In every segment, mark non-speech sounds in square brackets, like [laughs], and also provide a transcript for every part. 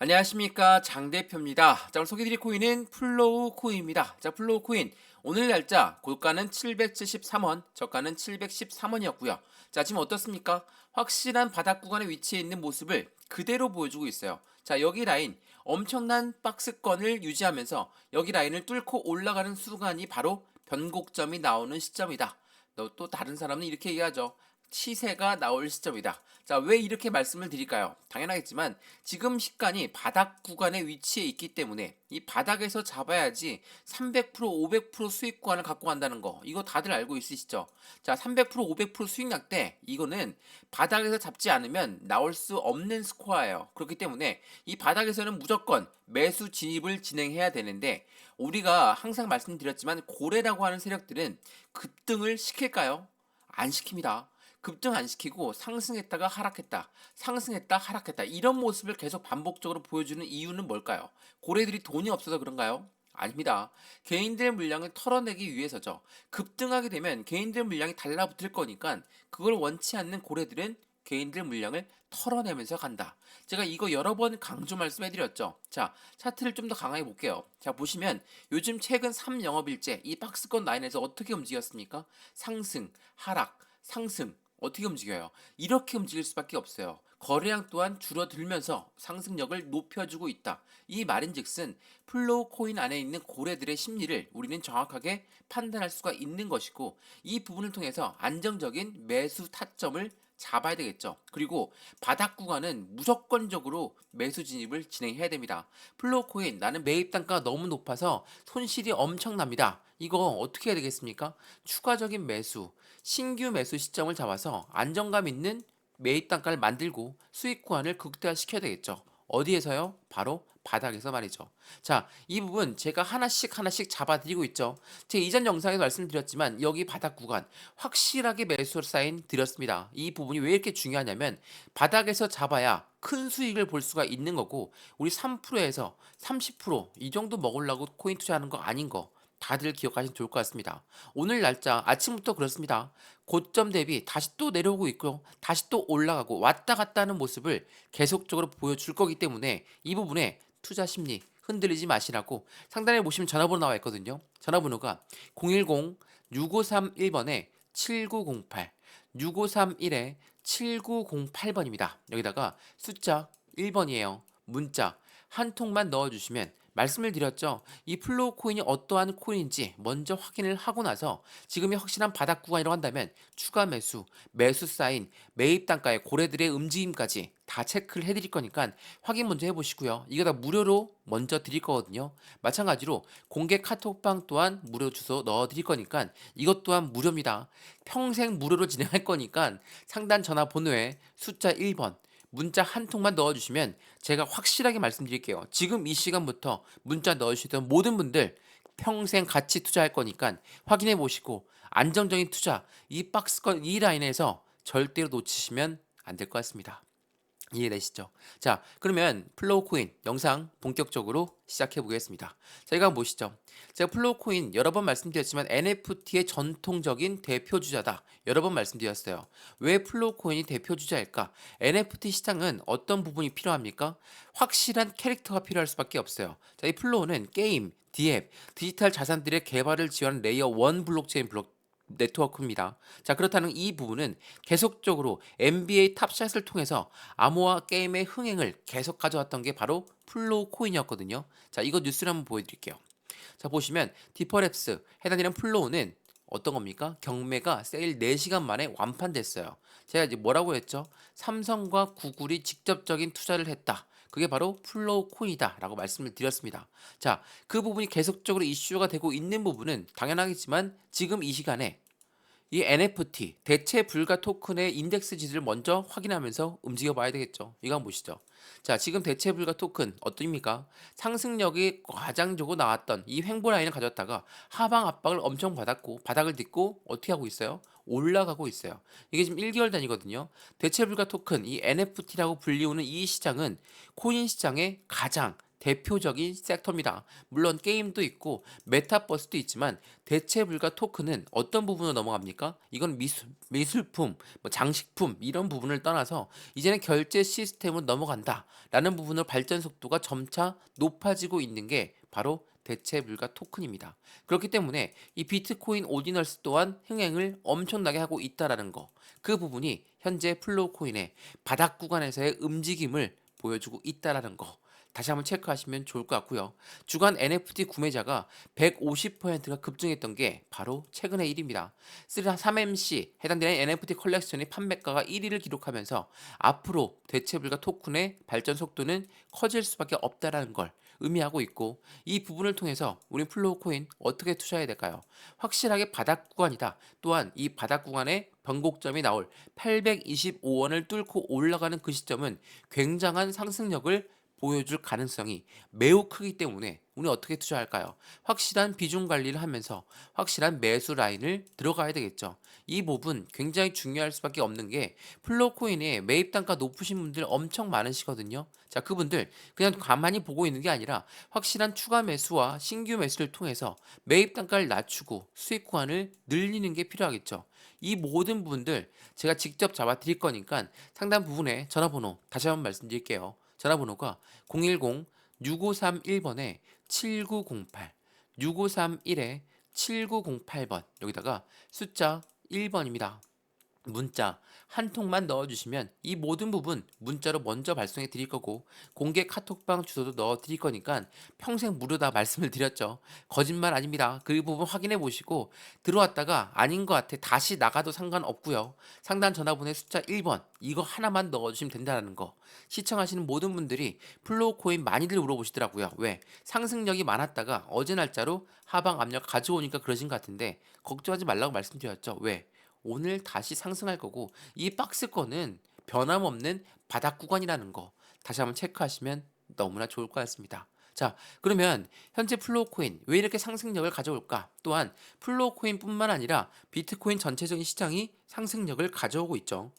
안녕하십니까 장 대표입니다. 자 오늘 소개드릴 코인은 플로우 코인입니다. 자 플로우 코인 오늘 날짜 고가는 773원, 저가는 713원이었고요. 자 지금 어떻습니까? 확실한 바닥 구간에 위치해 있는 모습을 그대로 보여주고 있어요. 자 여기 라인 엄청난 박스권을 유지하면서 여기 라인을 뚫고 올라가는 순간이 바로 변곡점이 나오는 시점이다. 너또 다른 사람은 이렇게 얘기하죠. 시세가 나올 시점이다. 자, 왜 이렇게 말씀을 드릴까요? 당연하겠지만 지금 시간이 바닥 구간에 위치해 있기 때문에 이 바닥에서 잡아야지 300% 500% 수익 구간을 갖고 간다는 거. 이거 다들 알고 있으시죠? 자, 300% 500% 수익 낙대 이거는 바닥에서 잡지 않으면 나올 수 없는 스코어예요. 그렇기 때문에 이 바닥에서는 무조건 매수 진입을 진행해야 되는데 우리가 항상 말씀드렸지만 고래라고 하는 세력들은 급등을 시킬까요? 안 시킵니다. 급등 안 시키고 상승했다가 하락했다. 상승했다 하락했다. 이런 모습을 계속 반복적으로 보여주는 이유는 뭘까요? 고래들이 돈이 없어서 그런가요? 아닙니다. 개인들의 물량을 털어내기 위해서죠. 급등하게 되면 개인들 물량이 달라붙을 거니까 그걸 원치 않는 고래들은 개인들 물량을 털어내면서 간다. 제가 이거 여러 번 강조 말씀해드렸죠. 자, 차트를 좀 더 강하게 볼게요. 자, 보시면 요즘 최근 3영업일째 이 박스권 라인에서 어떻게 움직였습니까? 상승, 하락, 상승, 어떻게 움직여요? 이렇게 움직일 수밖에 없어요. 거래량 또한 줄어들면서 상승력을 높여주고 있다. 이 말인즉슨 플로우 코인 안에 있는 고래들의 심리를 우리는 정확하게 판단할 수가 있는 것이고 이 부분을 통해서 안정적인 매수 타점을 잡아야 되겠죠. 그리고 바닥 구간은 무조건적으로 매수 진입을 진행해야 됩니다. 플로우 코인 나는 매입 단가가 너무 높아서 손실이 엄청납니다. 이거 어떻게 해야 되겠습니까? 추가적인 매수, 신규 매수 시점을 잡아서 안정감 있는 매입 단가를 만들고 수익 구간을 극대화시켜야 되겠죠. 어디에서요? 바로 바닥에서 말이죠. 자, 이 부분 제가 하나씩 하나씩 잡아드리고 있죠. 제가 이전 영상에서 말씀드렸지만 여기 바닥 구간 확실하게 매수 사인 드렸습니다. 이 부분이 왜 이렇게 중요하냐면 바닥에서 잡아야 큰 수익을 볼 수가 있는 거고 우리 3%에서 30%이 정도 먹으려고 코인 투자하는 거 아닌 거 다들 기억하시면 좋을 것 같습니다. 오늘 날짜 아침부터 그렇습니다. 고점 대비 다시 또 내려오고 있고요. 다시 또 올라가고 왔다 갔다 하는 모습을 계속적으로 보여줄 거기 때문에 이 부분에 투자 심리 흔들리지 마시라고 상단에 보시면 전화번호 나와 있거든요. 전화번호가 010-6531번에 7908 6531에 7908번입니다. 여기다가 숫자 1번이에요. 문자 한 통만 넣어주시면 말씀을 드렸죠. 이 플로우 코인이 어떠한 코인인지 먼저 확인을 하고 나서 지금이 확실한 바닥 구간이라고 한다면 추가 매수, 매수 사인, 매입 단가의 고래들의 움직임까지 다 체크를 해드릴 거니까 확인 먼저 해보시고요. 이거 다 무료로 먼저 드릴 거거든요. 마찬가지로 공개 카톡방 또한 무료 주소 넣어드릴 거니까 이것 또한 무료입니다. 평생 무료로 [laughs] 진행할 거니까 상단 전화번호에 숫자 1번 문자 한 통만 넣어주시면 제가 확실하게 말씀드릴게요. 지금 이 시간부터 문자 넣어주시던 모든 분들 평생 같이 투자할 거니까 확인해 보시고 안정적인 투자 이 박스권 이 라인에서 절대로 놓치시면 안 될 것 같습니다. 이해되시죠? 자, 그러면 플로우 코인 영상 본격적으로 시작해 보겠습니다. 자, 이거 한번 보시죠. 제가 플로우 코인 여러 번 말씀드렸지만 NFT의 전통적인 대표 주자다. 여러 번 말씀드렸어요. 왜 플로우 코인이 대표 주자일까? NFT 시장은 어떤 부분이 필요합니까? 확실한 캐릭터가 필요할 수밖에 없어요. 자, 이 플로우는 게임, 디앱, 디지털 자산들의 개발을 지원하는 레이어 1 블록체인 블록 네트워크입니다. 자, 그렇다는 이 부분은 계속적으로 NBA 탑샷을 통해서 암호화 게임의 흥행을 계속 가져왔던 게 바로 플로우 코인이었거든요. 자, 이거 뉴스를 한번 보여드릴게요. 자, 보시면 디퍼랩스 해당되는 플로우는 어떤 겁니까? 경매가 세일 4시간 만에 완판됐어요. 제가 이제 뭐라고 했죠? 삼성과 구글이 직접적인 투자를 했다. 그게 바로 플로우 코인이다라고 말씀을 드렸습니다. 자, 그 부분이 계속적으로 이슈가 되고 있는 부분은 당연하겠지만 지금 이 시간에 이 NFT 대체 불가 토큰의 인덱스 지수를 먼저 확인하면서 움직여 봐야 되겠죠. 이거 보시죠. 자, 지금 대체 불가 토큰 어떠입니까? 상승력이 과장적으로 나왔던 이 횡보 라인을 가졌다가 하방 압박을 엄청 받았고 바닥을 딛고 어떻게 하고 있어요? 올라가고 있어요. 이게 지금 1개월 단위거든요. 대체 불가 토큰 이 NFT라고 불리우는 이 시장은 코인 시장의 가장 대표적인 섹터입니다. 물론 게임도 있고 메타버스도 있지만 대체 불가 토큰은 어떤 부분으로 넘어갑니까? 이건 미술, 미술품, 뭐 장식품 이런 부분을 떠나서 이제는 결제 시스템으로 넘어간다라는 부분으로 발전 속도가 점차 높아지고 있는 게 바로 대체 불가 토큰입니다. 그렇기 때문에 이 비트코인 오디널스 또한 흥행을 엄청나게 하고 있다라는 거. 그 부분이 현재 플로우 코인의 바닥 구간에서의 움직임을 보여주고 있다라는 거. 다시 한번 체크하시면 좋을 것 같고요. 주간 NFT 구매자가 150%가 급증했던 게 바로 최근의 일입니다. 3MC 해당되는 NFT 컬렉션의 판매가가 1위를 기록하면서 앞으로 대체불가 토큰의 발전 속도는 커질 수밖에 없다라는 걸 의미하고 있고 이 부분을 통해서 우리 플로우 코인 어떻게 투자해야 될까요? 확실하게 바닥 구간이다. 또한 이 바닥 구간에 변곡점이 나올 825원을 뚫고 올라가는 그 시점은 굉장한 상승력을 보여줄 가능성이 매우 크기 때문에 우리 어떻게 투자할까요? 확실한 비중 관리를 하면서 확실한 매수 라인을 들어가야 되겠죠. 이 부분 굉장히 중요할 수밖에 없는 게 플로코인의 매입 단가 높으신 분들 엄청 많으시거든요. 자, 그분들 그냥 가만히 보고 있는 게 아니라 확실한 추가 매수와 신규 매수를 통해서 매입 단가를 낮추고 수익 구간을 늘리는 게 필요하겠죠. 이 모든 부분들 제가 직접 잡아 드릴 거니까 상당 부분에 전화번호 다시 한번 말씀드릴게요. 전화번호가 010-6531번에 7908, 6531에 7908번 여기다가 숫자 1번입니다. 문자 한 통만 넣어주시면 이 모든 부분 문자로 먼저 발송해 드릴 거고 공개 카톡방 주소도 넣어 드릴 거니까 평생 무료다 말씀을 드렸죠. 거짓말 아닙니다. 그 부분 확인해 보시고 들어왔다가 아닌 것 같아 다시 나가도 상관없고요. 상단 전화번호 숫자 1번 이거 하나만 넣어주시면 된다는 거. 시청하시는 모든 분들이 플로우 코인 많이들 물어보시더라고요. 왜? 상승력이 많았다가 어제 날짜로 하방 압력 가져오니까 그러신 것 같은데 걱정하지 말라고 말씀드렸죠. 왜? 오늘 다시 상승할 거고 이 박스권은 변함없는 바닥 구간이라는 거 다시 한번 체크하시면 너무나 좋을 것 같습니다. 자, 그러면 현재 플로우 코인 왜 이렇게 상승력을 가져올까? 또한 플로우 코인뿐만 아니라 비트코인 전체적인 시장이 상승력을 가져오고 있죠.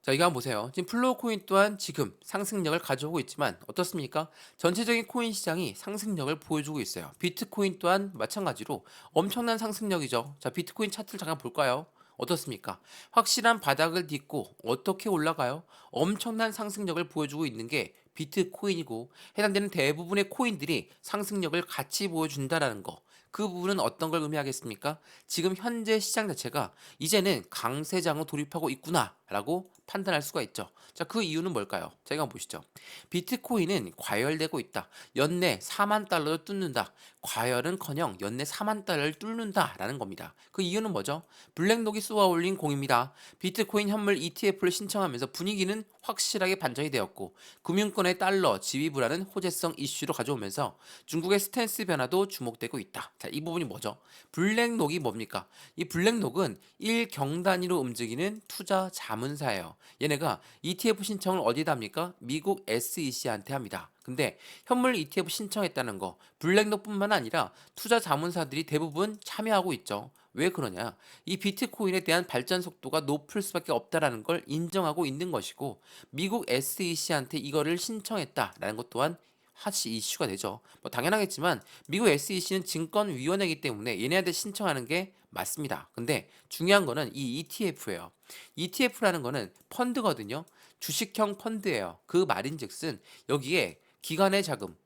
자, 이거 한번 보세요. 지금 플로우 코인 또한 지금 상승력을 가져오고 있지만 어떻습니까? 전체적인 코인 시장이 상승력을 보여주고 있어요. 비트코인 또한 마찬가지로 엄청난 상승력이죠. 자, 비트코인 차트를 잠깐 볼까요? 어떻습니까? 확실한 바닥을 딛고 어떻게 올라가요? 엄청난 상승력을 보여주고 있는 게 비트코인이고 해당되는 대부분의 코인들이 상승력을 같이 보여준다라는 거. 그 부분은 어떤 걸 의미하겠습니까? 지금 현재 시장 자체가 이제는 강세장으로 돌입하고 있구나 라고 판단할 수가 있죠. 자, 그 이유는 뭘까요? 제가 보시죠. 비트코인은 과열되고 있다. 연내 4만 달러를 뚫는다. 과열은 커녕 연내 4만 달러를 뚫는다 라는 겁니다. 그 이유는 뭐죠? 블랙록이 쏘아 올린 공입니다. 비트코인 현물 ETF를 신청하면서 분위기는 확실하게 반전이 되었고 금융권의 달러 지위 불안은 호재성 이슈로 가져오면서 중국의 스탠스 변화도 주목되고 있다. 자, 이 부분이 뭐죠? 블랙록이 뭡니까? 이 블랙록은 1경 단위로 움직이는 투자 자문 사예요. 얘네가 ETF 신청을 어디다 합니까? 미국 SEC한테 합니다. 근데 현물 ETF 신청했다는 거 블랙록뿐만 아니라 투자 자문사들이 대부분 참여하고 있죠. 왜 그러냐? 이 비트코인에 대한 발전 속도가 높을 수밖에 없다라는 걸 인정하고 있는 것이고 미국 SEC한테 이거를 신청했다라는 것 또한 하시 이슈가 되죠. 뭐 당연하겠지만 미국 SEC는 증권위원회이기 때문에 얘네한테 신청하는 게 맞습니다. 근데 중요한 거는 이 ETF예요. ETF라는 거는 펀드거든요. 주식형 펀드예요. 그 말인즉슨 여기에 기관의 자금,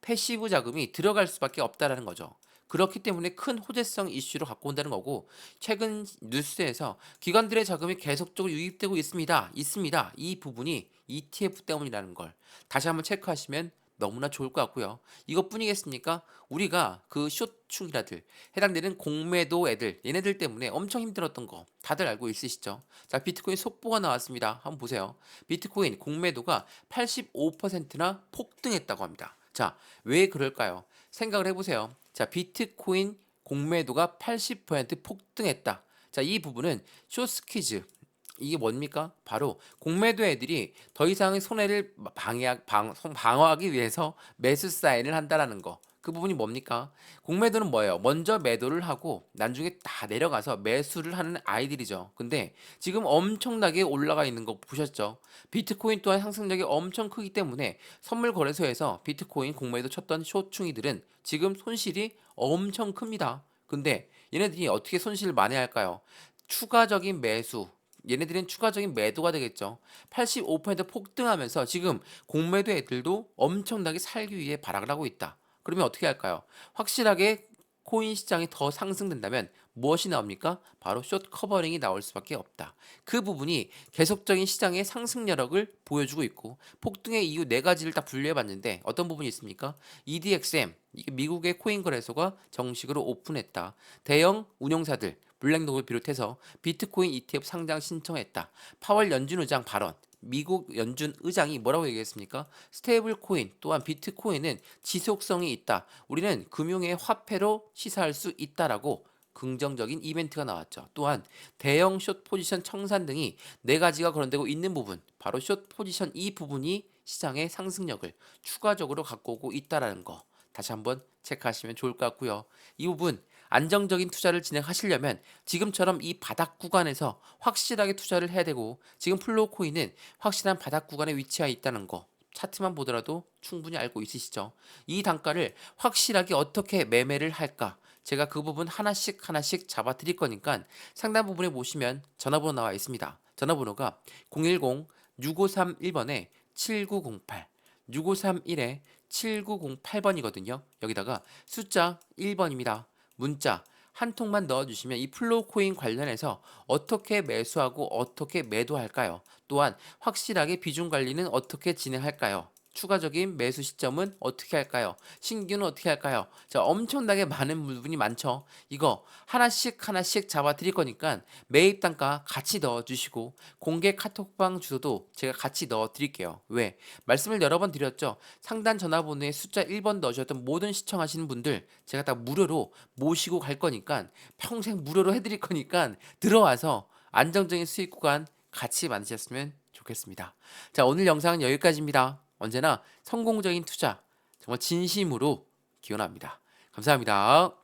패시브 자금이 들어갈 수밖에 없다라는 거죠. 그렇기 때문에 큰 호재성 이슈로 갖고 온다는 거고 최근 뉴스에서 기관들의 자금이 계속적으로 유입되고 있습니다. 있습니다. 이 부분이 ETF 때문이라는 걸 다시 한번 체크하시면 너무나 좋을 것 같고요. 이것뿐이겠습니까? 우리가 그 쇼충이라들 해당되는 공매도 애들 얘네들 때문에 엄청 힘들었던 거 다들 알고 있으시죠? 자 비트코인 속보가 나왔습니다. 한번 보세요. 비트코인 공매도가 85%나 폭등했다고 합니다. 자 왜 그럴까요? 생각을 해보세요. 자 비트코인 공매도가 80% 폭등했다. 자 이 부분은 쇼스퀴즈 이게 뭡니까? 바로 공매도 애들이 더 이상의 손해를 방해, 방, 방어하기 위해서 매수 사인을 한다라는 거. 그 부분이 뭡니까? 공매도는 뭐예요? 먼저 매도를 하고 나중에 다 내려가서 매수를 하는 아이들이죠. 근데 지금 엄청나게 올라가 있는 거 보셨죠? 비트코인 또한 상승력이 엄청 크기 때문에 선물 거래소에서 비트코인 공매도 쳤던 쇼충이들은 지금 손실이 엄청 큽니다. 근데 얘네들이 어떻게 손실을 만회할까요? 추가적인 매수 얘네들은 추가적인 매도가 되겠죠. 85% 폭등하면서 지금 공매도 애들도 엄청나게 살기 위해 발악을 하고 있다. 그러면 어떻게 할까요? 확실하게 코인 시장이 더 상승된다면 무엇이 나옵니까? 바로 숏 커버링이 나올 수밖에 없다. 그 부분이 계속적인 시장의 상승 여력을 보여주고 있고 폭등의 이유 네 가지를 다 분류해 봤는데 어떤 부분이 있습니까? EDXM 미국의 코인 거래소가 정식으로 오픈했다. 대형 운용사들 블랙록을 비롯해서 비트코인 ETF 상장 신청했다. 파월 연준 의장 발언. 미국 연준 의장이 뭐라고 얘기했습니까? 스테이블 코인 또한 비트코인은 지속성이 있다. 우리는 금융의 화폐로 시사할 수 있다라고 긍정적인 이벤트가 나왔죠. 또한 대형 숏 포지션 청산 등이 네 가지가 거론되고 있는 부분, 바로 숏 포지션 이 부분이 시장의 상승력을 추가적으로 갖고 오고 있다라는 거 다시 한번 체크하시면 좋을 것 같고요. 이 부분 안정적인 투자를 진행하시려면 지금처럼 이 바닥 구간에서 확실하게 투자를 해야 되고 지금 플로우 코인은 확실한 바닥 구간에 위치해 있다는 거 차트만 보더라도 충분히 알고 있으시죠. 이 단가를 확실하게 어떻게 매매를 할까? 제가 그 부분 하나씩 하나씩 잡아 드릴 거니까 상단 부분에 보시면 전화번호 나와 있습니다. 전화번호가 010-6531번에 7908 6531에 7908번이거든요. 여기다가 숫자 1번입니다. 문자 한 통만 넣어주시면 이 플로우 코인 관련해서 어떻게 매수하고 어떻게 매도할까요? 또한 확실하게 비중 관리는 어떻게 진행할까요? 추가적인 매수 시점은 어떻게 할까요? 신규는 어떻게 할까요? 자, 엄청나게 많은 부분이 많죠. 이거 하나씩 하나씩 잡아 드릴 거니까 매입 단가 같이 넣어 주시고 공개 카톡방 주소도 제가 같이 넣어 드릴게요. 왜? 말씀을 여러 번 드렸죠. 상단 전화번호에 숫자 1번 넣으셨던 모든 시청하시는 분들 제가 다 무료로 모시고 갈 거니까 평생 무료로 해 드릴 거니까 들어와서 안정적인 수익 구간 같이 만드셨으면 좋겠습니다. 자, 오늘 영상은 여기까지입니다. 언제나 성공적인 투자 정말 진심으로 기원합니다. 감사합니다.